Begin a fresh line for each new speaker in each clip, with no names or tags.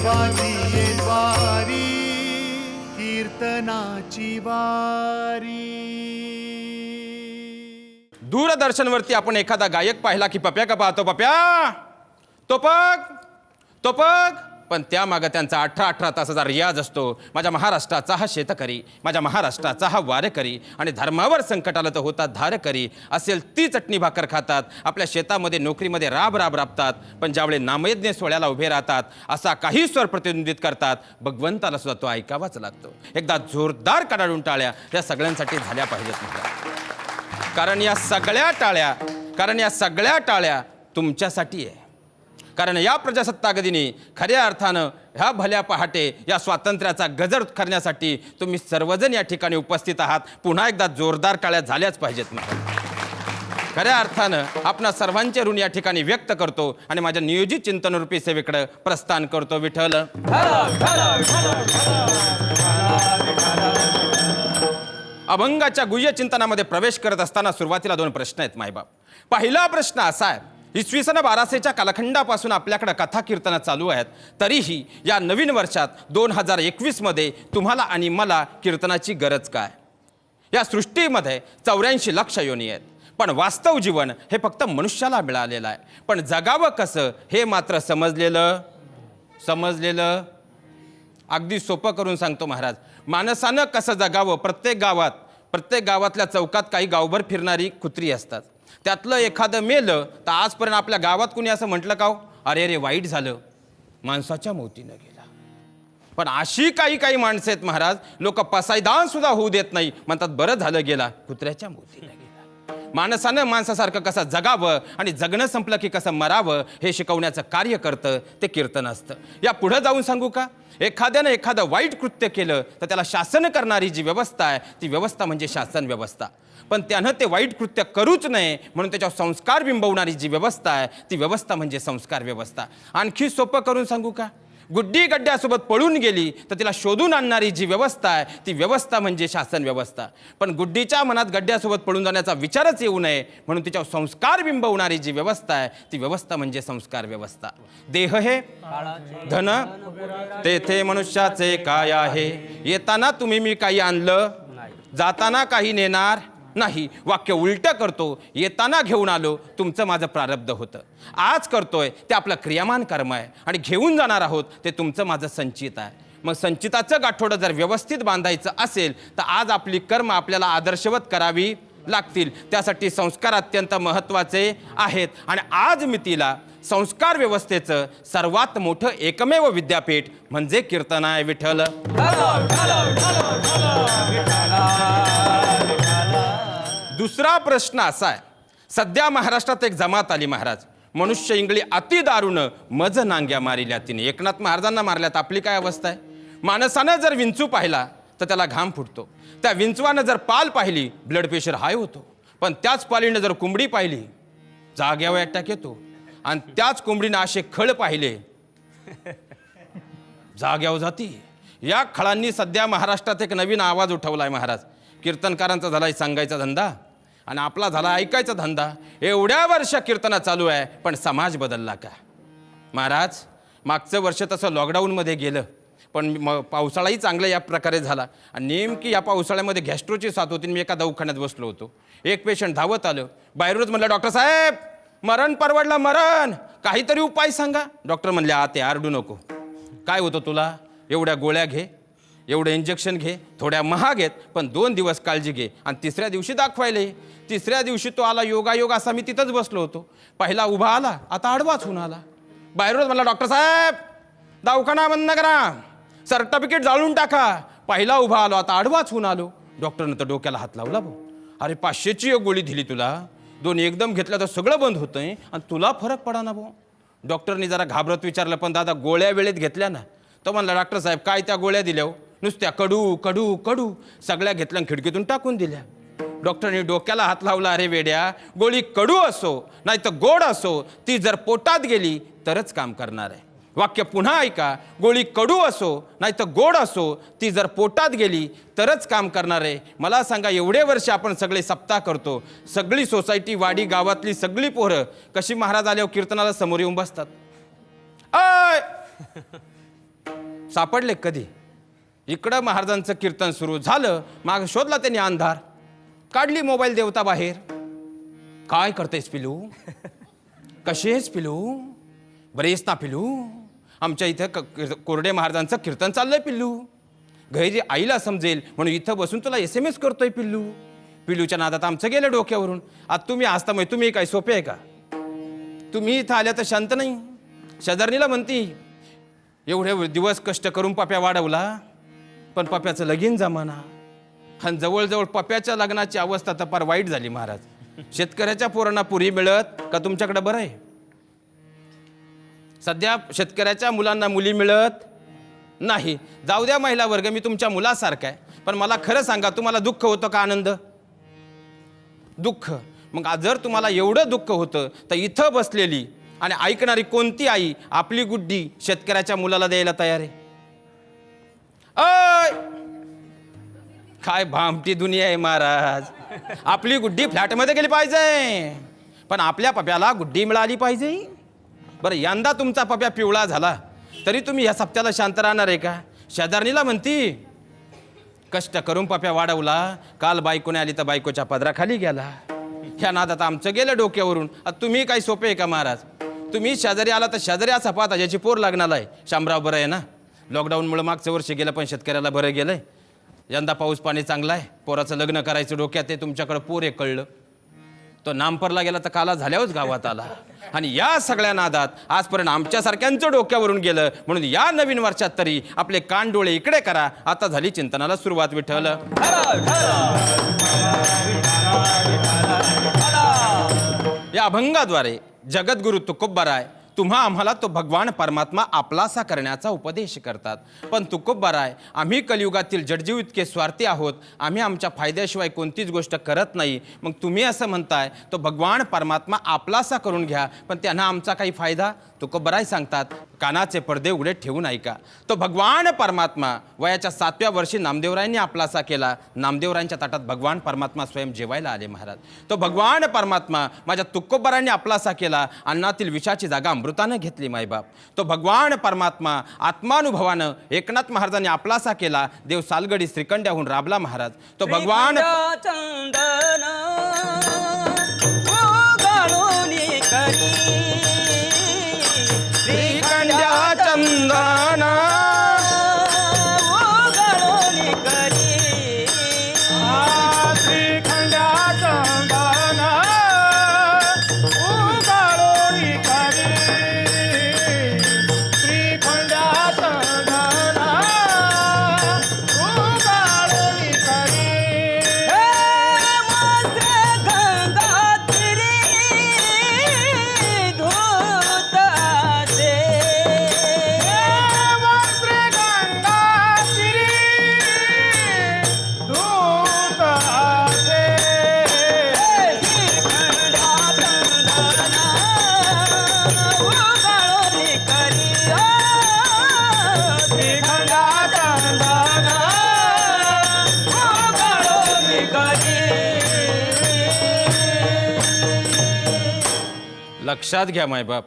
देवाची वारी कीर्तनाची वारी.
दूरदर्शनवरती आपण एखादा गायक पाहिला की पप्या का पाहतो पप्या? तो पग तो पग. पण त्यामागं त्यांचा अठरा अठरा तासाचा रियाज असतो. माझ्या महाराष्ट्राचा हा शेतकरी माझ्या महाराष्ट्राचा हा वारेकरी आणि धर्मावर संकट आलं तर होतात धारकरी. असेल ती चटणी भाकर खातात आपल्या शेतामध्ये नोकरीमध्ये राब राब राबतात पण ज्यावेळी नामयज्ञ सोहळ्याला उभे राहतात असा काही स्वर प्रतिनिधित करतात भगवंताला सुद्धा तो ऐकावाच लागतो. एकदा जोरदार कडाडून टाळ्या या सगळ्यांसाठी झाल्या पाहिजेत म्हटलं कारण या सगळ्या टाळ्या कारण या सगळ्या टाळ्या तुमच्यासाठी आहे. कारण या प्रजासत्ताक दिनी खऱ्या अर्थानं ह्या भल्या पहाटे या स्वातंत्र्याचा गजर करण्यासाठी तुम्ही सर्वजण या ठिकाणी उपस्थित आहात. पुन्हा एकदा जोरदार टाळ्या झाल्याच पाहिजेत मला खऱ्या अर्थानं आपणा सर्वांचे ऋण या ठिकाणी व्यक्त करतो आणि माझ्या नियोजित चिंतनरूपी सेवेकडे प्रस्थान करतो विठ्ठल. अभंगाच्या गुह्य चिंतनामध्ये प्रवेश करत असताना सुरुवातीला दोन प्रश्न आहेत मायबाप. पहिला प्रश्न असा आहे इसवी सन बाराशेच्या कालखंडापासून आपल्याकडे कथा कीर्तनं चालू आहेत. तरीही या नवीन वर्षात दोन हजार एकवीसमध्ये तुम्हाला आणि मला कीर्तनाची गरज काय? या सृष्टीमध्ये चौऱ्याऐंशी लक्ष योनी आहेत. पण वास्तव जीवन हे फक्त मनुष्याला मिळालेलं आहे. पण जगावं कसं हे मात्र समजलेलं? समजलेलं? अगदी सोपं करून सांगतो महाराज. माणसानं कसं जगावं? प्रत्येक गावात प्रत्येक गावातल्या चौकात काही गावभर फिरणारी कुत्री असतात. त्यातलं एखादं मेलं तर आजपर्यंत आपल्या गावात कुणी असं म्हटलं का हो? अरे अरे वाईट झालं. माणसाच्या मोतीनं गेला. पण अशी काही काही माणसं आहेत महाराज लोक पसायदान सुद्धा होऊ देत नाही. म्हणतात बरं झालं गेला. कुत्र्याच्या मोतीनं गेला. माणसानं माणसासारखं कसं जगावं आणि जगणं संपलं की कसं मरावं हे शिकवण्याचं कार्य करतं ते कीर्तन असतं. या पुढं जाऊन सांगू का? एखाद्यानं एखादं वाईट कृत्य केलं तर त्याला शासन करणारी जी व्यवस्था आहे ती व्यवस्था म्हणजे शासन व्यवस्था. पण त्यानं ते वाईट कृत्य करूच नये म्हणून त्याच्यावर संस्कार बिंबवणारी जी व्यवस्था आहे ती व्यवस्था म्हणजे संस्कार व्यवस्था. आणखी सोपं करून सांगू का? गुड्डी गड्ड्यासोबत पळून गेली तर तिला शोधून आणणारी जी व्यवस्था आहे ती व्यवस्था म्हणजे शासन व्यवस्था. पण गुड्डीच्या मनात गड्ड्यासोबत पळून जाण्याचा विचारच येऊ नये म्हणून तिच्यावर संस्कार बिंबवणारी जी व्यवस्था आहे ती व्यवस्था म्हणजे संस्कार व्यवस्था. देह हे धन तेथे मनुष्याचे काय आहे? येताना तुम्ही मी काही आणलं जाताना काही नेणार नाही वाक्य उलटं करतो येताना घेऊन आलो तुमचं माझं प्रारब्ध होतं. आज करतोय ते आपलं क्रियामान कर्म आहे आणि घेऊन जाणार आहोत ते तुमचं माझं संचित आहे. मग संचिताचं गाठोडं जर व्यवस्थित बांधायचं असेल तर आज आपली कर्म आपल्याला आदर्शवत करावी लागतील. त्यासाठी संस्कार अत्यंत महत्त्वाचे आहेत. आणि आज मी तिला संस्कार व्यवस्थेचं सर्वात मोठं एकमेव विद्यापीठ म्हणजे कीर्तन आहे विठ्ठल. दुसरा प्रश्न असा आहे. सध्या महाराष्ट्रात एक जमात आली महाराज. मनुष्य इंगळी अति दारुण मज नांग्या मारिल्या तिने. एकनाथ महाराजांना मारल्यात. आपली काय अवस्था आहे? माणसानं जर विंचू पाहिला तर त्याला घाम फुटतो. त्या विंचवानं जर पाल पाहिली ब्लड प्रेशर हाय होतो. पण त्याच पालीनं जर कोंबडी पाहिली जाग्यावर अटॅक येतो. आणि त्याच कोंबडीनं असे खळ पाहिले जाग्यावर जाती. या खळांनी सध्या महाराष्ट्रात एक नवीन आवाज उठवला आहे महाराज. कीर्तनकारांचा झालाय सांगायचा धंदा. आणि आपला झाला ऐकायचा धंदा. एवढ्या वर्ष कीर्तना चालू आहे पण समाज बदलला का? महाराज मागचं वर्ष तसं लॉकडाऊनमध्ये गेलं पण मग पावसाळाही चांगला या प्रकारे झाला. आणि नेमकी या पावसाळ्यामध्ये गॅस्ट्रोची साथ होती मी एका दवाखान्यात बसलो होतो. एक पेशंट धावत आलं. बाहेरूनच म्हणलं डॉक्टर साहेब मरण परवडलं मरण! काहीतरी उपाय सांगा. डॉक्टर म्हणले आ ते आरडू नको. काय होतं तुला? एवढ्या गोळ्या घे. एवढं इंजेक्शन घे थोड्या महाग आहेत पण दोन दिवस काळजी घे आणि तिसऱ्या दिवशी दाखवायला. ये. तिसऱ्या दिवशी तो आला योगायोग असा मी तिथंच बसलो होतो. पहिला उभा आला आता आडवाच होऊन आला. बाहेरूनच म्हणला डॉक्टर साहेब दवाखाना बंद करा. सर्टिफिकेट जाळून टाका. पहिला उभा आलो आता आडवाच होऊन आलो. डॉक्टरनं तर डोक्याला हात लावला भाऊ. अरे पाचशेची एक गोळी दिली तुला. दोन एकदम घेतल्या तर सगळं बंद होतंय आणि तुला फरक पडा ना भाऊ. डॉक्टरनी जरा घाबरत विचारलं पण दादा गोळ्या वेळेत घेतल्या ना? तो म्हणला डॉक्टर साहेब काय त्या गोळ्या दिल्या हो? नुसत्या कडू कडू कडू सगळ्या घेतल्या खिडकीतून टाकून दिल्या. डॉक्टरने डोक्याला हात लावला अरे वेड्या गोळी कडू असो नाही तर गोड असो ती जर पोटात गेली तरच काम करणार आहे. वाक्य पुन्हा ऐका गोळी कडू असो नाही तर गोड असो ती जर पोटात गेली तरच काम करणार आहे. मला सांगा एवढे वर्ष आपण सगळे सप्ताह करतो सगळी सोसायटी वाडी गावातली सगळी पोरं कशी महाराज आल्यावर कीर्तनाला समोर येऊन बसतात? अय! सापडले कधी? इकडं महाराजांचं कीर्तन सुरू झालं माग शोधला त्यांनी अंधार. काढली मोबाईल देवता बाहेर. काय करतेस पिलू? कसेच पिलू? बरेच ना पिलू? आमच्या इथं क- कोरडे महाराजांचं कीर्तन चाललंय पिल्लू घरी आईला समजेल म्हणून इथं बसून तुला एस एम एस करतोय पिल्लू पिल्लूच्या नादात आमचं गेलं डोक्यावरून. आता तुम्ही असता मग तुम्ही काय सोपे आहे का? तुम्ही इथं आल्या तर शांत नाही. शेजारणीला म्हणती एवढे दिवस कष्ट करून पाप्या वाढवला. पण पप्याचं लगीन जमाना. आणि जवळजवळ पप्याच्या लग्नाची अवस्था तर फार वाईट झाली महाराज. शेतकऱ्याच्या पोरांना पुरी मिळत का तुमच्याकडे बरं आहे? सध्या शेतकऱ्याच्या मुलांना मुली मिळत नाही. जाऊ द्या महिला वर्ग मी तुमच्या मुलासारखा आहे. पण मला खरं सांगा तुम्हाला दुःख होतं का आनंद? दुःख. मग जर तुम्हाला एवढं दुःख होतं तर इथं बसलेली आणि ऐकणारी कोणती आई आपली गुड्डी शेतकऱ्याच्या मुलाला द्यायला तयार आहे? काय भामटी दुनिया आहे महाराज. आपली गुड्डी फ्लॅटमध्ये गेली पाहिजे. पण आपल्या पप्याला गुड्डी मिळाली पाहिजे. बरं यंदा तुमचा पप्या पिवळा झाला तरी तुम्ही या सप्त्याला शांत राहणार आहे का? शेजारणीला म्हणती कष्ट करून पप्या वाढवला काल बायकोने आली तर बायकोच्या पदराखाली गेला. ह्या नादात आमचं गेलं डोक्यावरून. आता तुम्ही काही सोपे आहे का महाराज? तुम्ही शेजारी आला तर शेजारी असा पाहता ज्याची पोर लागणार आहे. शामराव बरं आहे ना? लॉकडाऊनमुळे मागचं वर्ष गेलं पण शेतकऱ्याला बरं गेलं आहे यंदा पाऊस पाणी चांगला आहे पोराचं लग्न करायचं डोक्यात आहे तुमच्याकडं पोर आहे कळलं. तो नामपरला गेला तर काला झाल्यावरच गावात आला. आणि या सगळ्या नादात आजपर्यंत आमच्यासारख्यांचं डोक्यावरून गेलं. म्हणून या नवीन वर्षात तरी आपले कान डोळे इकडे करा. आता झाली चिंतनाला सुरुवात विठ्ठल. या अभंगाद्वारे जगद्गुरु तुकोब्बराय तुम्हा आम्हाला तो भगवान परमात्मा आपलासा करण्याचा उपदेश करतात. पण तुकोब्बराय आम्ही कलियुगातील जडजीव इतके स्वार्थी आहोत. आम्ही आमच्या फायद्याशिवाय कोणतीच गोष्ट करत नाही. मग तुम्ही असं म्हणताय तो भगवान परमात्मा आपलासा करून घ्या पण त्यांना आमचा काही फायदा? तुकोबराय सांगतात कानाचे पडदे उघडे ठेवून ऐका. तो भगवान परमात्मा वयाच्या सातव्या वर्षी नामदेवरायांनी आपलासा केला. नामदेवरायांच्या ताटात भगवान परमात्मा स्वयं जेवायला आले महाराज. तो भगवान परमात्मा माझ्या तुकोबरांनी आपलासा केला. अन्नातील विषाची जागा अमृतानं घेतली मायबाप. तो भगवान परमात्मा आत्मानुभवानं एकनाथ महाराजांनी आपलासा केला. देव सालगडी श्रीखंड्याहून राबला महाराज. तो भगवान लक्षात घ्या मायबाप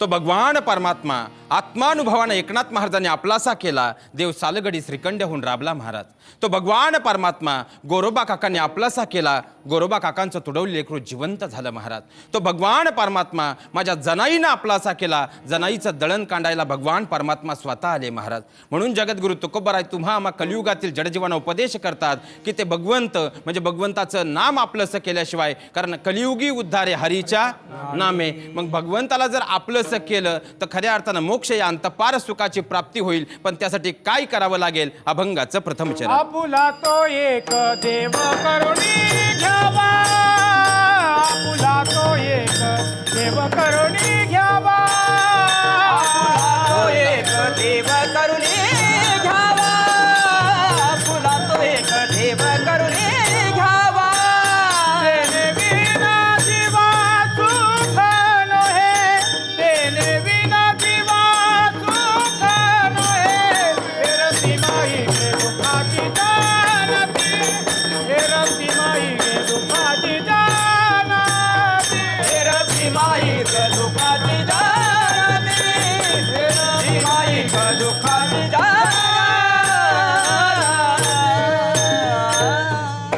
तो भगवान परमात्मा आत्मानुभवानं एकनाथ महाराजांनी आपलासा केला. देव सालगडी श्रीखंड्याहून राबला महाराज. तो भगवान परमात्मा गोरोबा काकांनी आपलासा केला. गोरोबा काकांचं तुडवली लेकरू जिवंत झालं महाराज. तो भगवान परमात्मा माझ्या जनाईनं आपलासा केला. जनाईचं दळण कांडायला भगवान परमात्मा स्वतः आले महाराज. म्हणून जगद्गुरु तुकोबराय तुम्हा आम्हा कलियुगातील जडजीवांना उपदेश करतात की ते भगवंत म्हणजे भगवंताचं नाम आपलंसं केल्याशिवाय कारण कलियुगी उद्धारे हरीच्या नामे. मग भगवंताला जर आपलंसं केलं तर खऱ्या अर्थानं मोक्ष या अंतपार सुखाची प्राप्ती होईल. पण त्यासाठी काय करावं लागेल? अभंगाचं प्रथम चरण.
आपुला तो एक देव करुणी घ्यावा. आपुला तो एक देव करुणी घ्यावा.